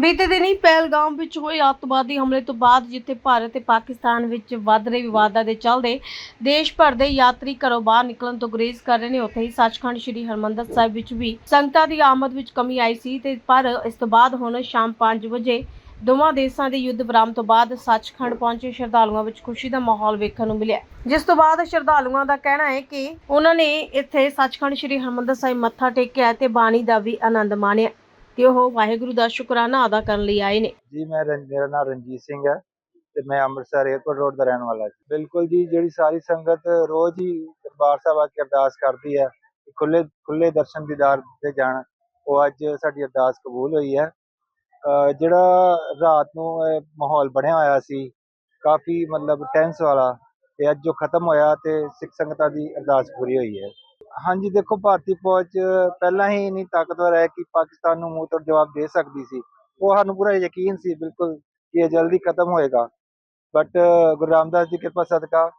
ਬੀਤੇ ਦਿਨੀ ਪਹਿਲਗਾਮ ਵਿੱਚ ਹੋਏ ਅੱਤਵਾਦੀ ਹਮਲੇ ਤੋਂ ਬਾਅਦ ਜਿੱਥੇ ਭਾਰਤ ਤੇ ਪਾਕਿਸਤਾਨ ਵਿੱਚ ਵੱਧ ਰਹੇ ਵਿਵਾਦਾਂ ਦੇ ਚੱਲਦੇ ਦੇਸ਼ ਭਰ ਦੇ ਯਾਤਰੀ ਘਰੋਂ ਬਾਹਰ ਨਿਕਲਣ ਤੋਂ ਗੁਰੇਜ਼ ਕਰ ਰਹੇ ਨੇ। ਉੱਥੇ ਹੀ ਸੱਚਖੰਡ ਸ੍ਰੀ ਹਰਮੰਦਰ ਸਾਹਿਬ ਵਿੱਚ ਵੀ ਸੰਗਤਾਂ ਦੀ ਆਮਦ ਵਿੱਚ ਕਮੀ ਆਈ ਸੀ ਤੇ ਪਰ ਇਸ ਤੋਂ ਬਾਅਦ ਹੁਣ ਸ਼ਾਮ 5 ਵਜੇ ਦੋਵਾਂ ਦੇਸ਼ਾਂ ਦੇ ਯੁੱਧ ਵਿਰਾਮ ਤੋਂ ਬਾਅਦ ਸੱਚਖੰਡ ਪਹੁੰਚੇ ਸ਼ਰਧਾਲੂਆਂ ਵਿੱਚ ਖੁਸ਼ੀ ਦਾ ਮਾਹੌਲ ਵੇਖਣ ਨੂੰ ਮਿਲਿਆ। ਜਿਸ ਤੋਂ ਬਾਅਦ ਸ਼ਰਧਾਲੂਆਂ ਦਾ ਕਹਿਣਾ ਹੈ ਕਿ ਉਹਨਾਂ ਨੇ ਇੱਥੇ ਸੱਚਖੰਡ ਸ੍ਰੀ ਹਰਮੰਦਰ ਸਾਹਿਬ ਮੱਥਾ ਟੇਕਿਆ ਤੇ ਬਾਣੀ ਦਾ ਵੀ ਆਨੰਦ ਮਾਣਿਆ। ਤੇ ਉਹ ਵਾਹਿਗੁਰੂ ਦਾ ਸ਼ੁਕਰਾਨਾ ਅਦਾ ਕਰਨ ਲਈ ਆਏ ਨੇ। ਜੀ, ਮੈਂ ਮੇਰਾ ਨਾਮ ਰਣਜੀਤ ਸਿੰਘ ਹੈ ਤੇ ਮੈਂ ਅੰਮ੍ਰਿਤਸਰ 에ਅਰਪੋਰਟ ਰੋਡ ਦਾ ਰਹਿਣ ਵਾਲਾ ਜੀ। ਬਿਲਕੁਲ ਜੀ, ਜਿਹੜੀ ਸਾਰੀ ਸੰਗਤ ਰੋਜ਼ ਹੀ ਦਰਬਾਰ ਸਾਹਿਬ ਆ ਕੇ ਅਰਦਾਸ ਕਰਦੀ ਹੈ ਖੁੱਲੇ ਖੁੱਲੇ ਦਰਸ਼ਨ ਦੀਦਾਰ ਤੇ ਜਾਣ, ਉਹ ਅੱਜ ਸਾਡੀ ਅਰਦਾਸ ਕਬੂਲ ਹੋਈ ਹੈ ਅਹ ਜਿਹੜਾ ਰਾਤ ਨੂੰ ਮਾਹੌਲ ਬਣਿਆ ਹੋਇਆ ਸੀ, ਕਾਫੀ ਮਤਲਬ ਟੈਂਸ ਵਾਲਾ ਤੇ ਅੱਜ ਜੋ ਖਤਮ ਹੋਇਆ ਤੇ ਸਿੱਖ ਸੰਗਤਾਂ ਦੀ ਅਰਦਾਸ ਪੂਰੀ ਹੋਈ ਹੈ। ਹਾਂਜੀ, ਦੇਖੋ ਭਾਰਤੀ ਫੌਜ ਪਹਿਲਾਂ ਹੀ ਇੰਨੀ ਤਾਕਤਵਰ ਹੈ ਕਿ ਪਾਕਿਸਤਾਨ ਨੂੰ ਮੂੰਹ ਤੋੜ ਜਵਾਬ ਦੇ ਸਕਦੀ ਸੀ। ਉਹ ਸਾਨੂੰ ਪੂਰਾ ਯਕੀਨ ਸੀ ਬਿਲਕੁਲ ਕਿ ਇਹ ਜਲਦੀ ਖਤਮ ਹੋਏਗਾ। ਬਟ ਗੁਰੂ ਰਾਮਦਾਸ ਦੀ ਕਿਰਪਾ ਸਦਕਾ,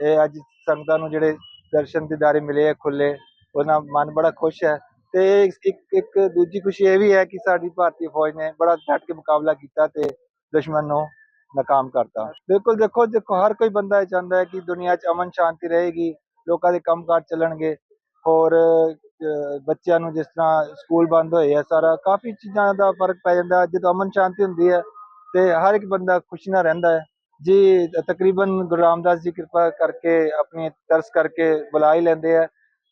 ਇਹ ਅੱਜ ਸੰਗਤਾਂ ਨੂੰ ਜਿਹੜੇ ਦਰਸ਼ਨ ਦੀਦਾਰੇ ਮਿਲੇ ਆ ਖੁੱਲੇ ਉਹਨਾਂ ਮਨ ਬੜਾ ਖੁਸ਼ ਹੈ। ਤੇ ਇੱਕ ਇੱਕ ਦੂਜੀ ਖੁਸ਼ੀ ਇਹ ਵੀ ਹੈ ਕਿ ਸਾਡੀ ਭਾਰਤੀ ਫੌਜ ਨੇ ਬੜਾ ਡਟ ਕੇ ਮੁਕਾਬਲਾ ਕੀਤਾ ਤੇ ਦੁਸ਼ਮਣ ਨੂੰ ਨਾਕਾਮ ਕਰਤਾ। ਬਿਲਕੁਲ ਦੇਖੋ ਦੇਖੋ ਹਰ ਕੋਈ ਬੰਦਾ ਇਹ ਚਾਹੁੰਦਾ ਹੈ ਕਿ ਦੁਨੀਆ 'ਚ ਅਮਨ ਸ਼ਾਂਤੀ ਰਹੇਗੀ, ਲੋਕਾਂ ਦੇ ਕੰਮਕਾਰ ਚੱਲਣਗੇ। ਹੋਰ ਬੱਚਿਆਂ ਨੂੰ ਜਿਸ ਤਰ੍ਹਾਂ ਸਕੂਲ ਬੰਦ ਹੋਏ ਆ ਸਾਰਾ, ਕਾਫੀ ਚੀਜ਼ਾਂ ਦਾ ਫ਼ਰਕ ਪੈ ਜਾਂਦਾ। ਜਦੋਂ ਅਮਨ ਸ਼ਾਂਤੀ ਹੁੰਦੀ ਹੈ ਤੇ ਹਰ ਇੱਕ ਬੰਦਾ ਖੁਸ਼ੀ ਨਾਲ ਰਹਿੰਦਾ ਹੈ। ਜੀ, ਤਕਰੀਬਨ ਗੁਰੂ ਰਾਮਦਾਸ ਜੀ ਕਿਰਪਾ ਕਰਕੇ ਆਪਣੀ ਤਰਸ ਕਰਕੇ ਬੁਲਾ ਹੀ ਲੈਂਦੇ ਆ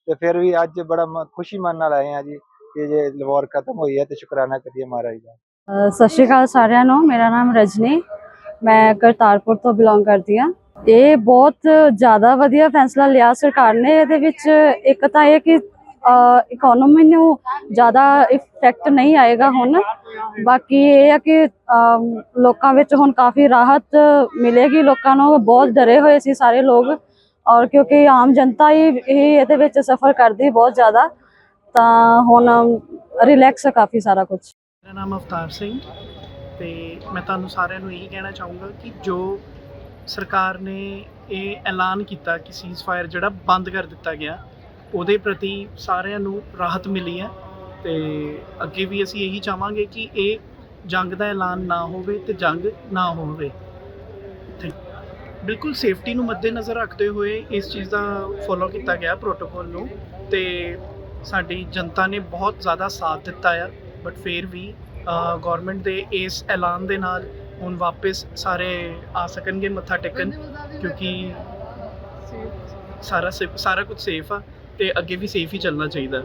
ਤੇ ਫਿਰ ਵੀ ਅੱਜ ਬੜਾ ਖੁਸ਼ੀ ਮਨ ਨਾਲ ਆਏ ਆ ਜੀ ਕਿ ਜੇ ਲਵਾਰ ਖਤਮ ਹੋਈ ਹੈ ਤੇ ਸ਼ੁਕਰਾਨਾ ਕਰੀਏ ਮਹਾਰਾਜ ਦਾ। ਸਤਿ ਸ਼੍ਰੀ ਅਕਾਲ ਸਾਰਿਆਂ ਨੂੰ। ਮੇਰਾ ਨਾਮ ਰਜਨੀ। ਮੈਂ ਕਰਤਾਰਪੁਰ ਤੋਂ ਬਿਲੋਂਗ ਕਰਦੀ ਹਾਂ। ਇਹ ਬਹੁਤ ਜ਼ਿਆਦਾ ਵਧੀਆ ਫੈਸਲਾ ਲਿਆ ਸਰਕਾਰ ਨੇ। ਇਹਦੇ ਵਿੱਚ ਇੱਕ ਤਾਂ ਇਹ ਕਿ ਇਕਨੋਮੀ ਨੂੰ ਜ਼ਿਆਦਾ ਇਫੈਕਟ ਨਹੀਂ ਆਏਗਾ ਹੁਣ। ਬਾਕੀ ਇਹ ਆ ਕਿ ਲੋਕਾਂ ਵਿੱਚ ਹੁਣ ਕਾਫੀ ਰਾਹਤ ਮਿਲੇਗੀ। ਲੋਕਾਂ ਨੂੰ ਬਹੁਤ ਡਰੇ ਹੋਏ ਸੀ ਸਾਰੇ ਲੋਕ। ਔਰ ਕਿਉਂਕਿ ਆਮ ਜਨਤਾ ਹੀ ਹੀ ਇਹਦੇ ਵਿੱਚ ਸਫਰ ਕਰਦੀ ਬਹੁਤ ਜ਼ਿਆਦਾ। ਤਾਂ ਹੁਣ ਰਿਲੈਕਸ ਹੈ ਕਾਫੀ ਸਾਰਾ ਕੁਝ ਮੇਰਾ ਨਾਮ ਅਵਤਾਰ ਸਿੰਘ ਤੇ ਮੈਂ ਤੁਹਾਨੂੰ ਸਾਰਿਆਂ ਨੂੰ ਇਹੀ ਕਹਿਣਾ ਚਾਹੂੰਗਾ ਕਿ ਜੋ ਸਰਕਾਰ ਨੇ ਇਹ ਐਲਾਨ ਕੀਤਾ ਕਿ ਸੀਜ਼ਫਾਇਰ ਜਿਹੜਾ ਬੰਦ ਕਰ ਦਿੱਤਾ ਗਿਆ, ਉਹਦੇ ਪ੍ਰਤੀ ਸਾਰਿਆਂ ਨੂੰ ਰਾਹਤ ਮਿਲੀ ਹੈ ਤੇ ਅੱਗੇ ਵੀ ਅਸੀਂ ਇਹੀ ਚਾਹਾਂਗੇ ਕਿ ਇਹ ਜੰਗ ਦਾ ਐਲਾਨ ਨਾ ਹੋਵੇ ਤੇ ਜੰਗ ਨਾ ਹੋਵੇ। Thank ਬਿਲਕੁਲ ਸੇਫਟੀ ਨੂੰ ਮੱਦੇਨਜ਼ਰ ਰੱਖਦੇ ਹੋਏ ਇਸ ਚੀਜ਼ ਦਾ ਫੋਲੋ ਕੀਤਾ ਗਿਆ ਪ੍ਰੋਟੋਕੋਲ ਨੂੰ ਤੇ ਸਾਡੀ ਜਨਤਾ ਨੇ ਬਹੁਤ ਜ਼ਿਆਦਾ ਸਾਥ ਦਿੱਤਾ ਆ ਬਟ ਫਿਰ ਵੀ ਗਵਰਨਮੈਂਟ ਦੇ ਇਸ ਐਲਾਨ ਦੇ ਨਾਲ ਹੁਣ ਵਾਪਸ ਸਾਰੇ ਆ ਸਕਣਗੇ ਮੱਥਾ ਟੇਕਣ ਕਿਉਂਕਿ ਸਾਰਾ ਸੇ- ਸਾਰਾ ਕੁਝ ਸੇਫ ਆ ਤੇ ਅੱਗੇ ਵੀ ਸੇਫ ਹੀ ਚੱਲਣਾ ਚਾਹੀਦਾ।